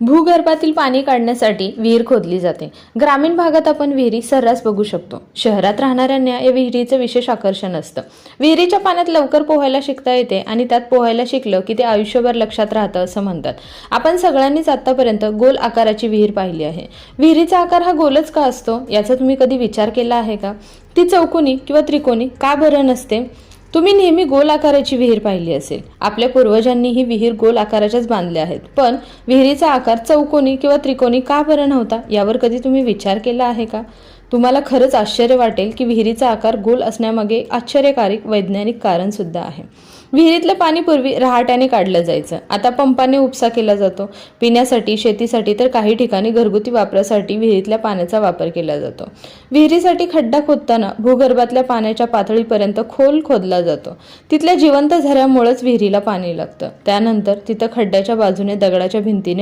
भूगर्भातील पाणी काढण्यासाठी विहीर खोदली जाते. ग्रामीण भागात आपण विहिरी सर्रास बघू शकतो. शहरात राहणाऱ्यांना या विहिरीचं विशेष आकर्षण असतं. विहिरीच्या पाण्यात लवकर पोहायला शिकता येते आणि त्यात पोहायला शिकलं की ते आयुष्यभर लक्षात राहतं असं म्हणतात. आपण सगळ्यांनीच आतापर्यंत गोल आकाराची विहीर पाहिली आहे. विहिरीचा आकार हा गोलच का असतो? याचा तुम्ही कधी विचार केला आहे का? ती चौकोनी किंवा त्रिकोणी का बरं नसते? तुम्ही नेहमी गोल आकाराची विहीर पाहिली असेल. आपल्या पूर्वजांनी ही विहीर गोल आकाराच्याच बांधल्या आहेत. पण विहिरीचा आकार चौकोनी किंवा त्रिकोणी का बरं नव्हता? यावर कधी तुम्ही विचार केला आहे का? तुम्हाला खरंच आश्चर्य वाटेल की विहिरीचा आकार गोल असण्यामागे आश्चर्यकारक वैज्ञानिक कारण सुद्धा आहे. विहिरीतलं पाणी पूर्वी रहाट्याने काढलं जायचं. आता पंपाने उपसा केला जातो. पिण्यासाठी शेतीसाठी तर काही ठिकाणी घरगुती वापरासाठी विहिरीतल्या पाण्याचा वापर केला जातो. विहिरीसाठी खड्डा खोदताना भूगर्भातल्या पाण्याच्या पातळीपर्यंत खोल खोदला जातो. तिथल्या जिवंत झऱ्यामुळेच विहिरीला पाणी लागतं. त्यानंतर तिथं खड्ड्याच्या बाजूने दगडाच्या भिंतीने